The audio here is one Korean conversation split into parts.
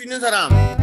confused, haram.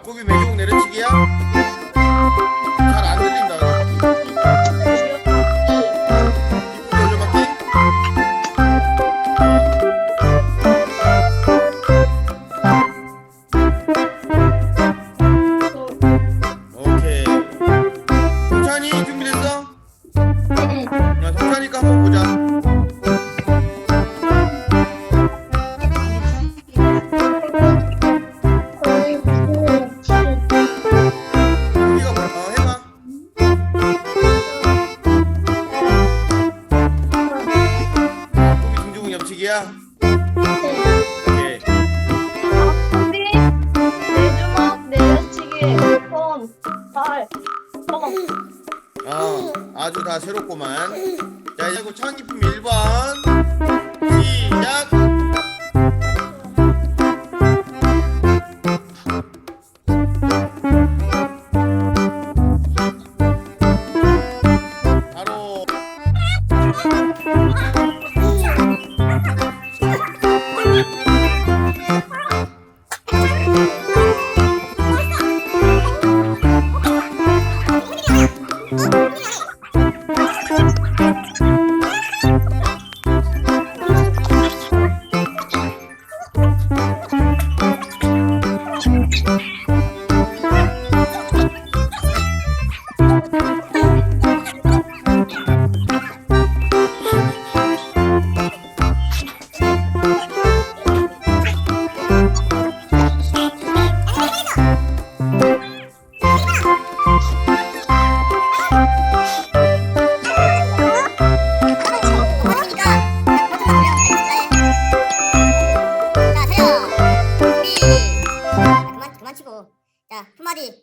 아, 잡곡이네. 새롭구만. 자 이제 그 창기품 1번. 시작.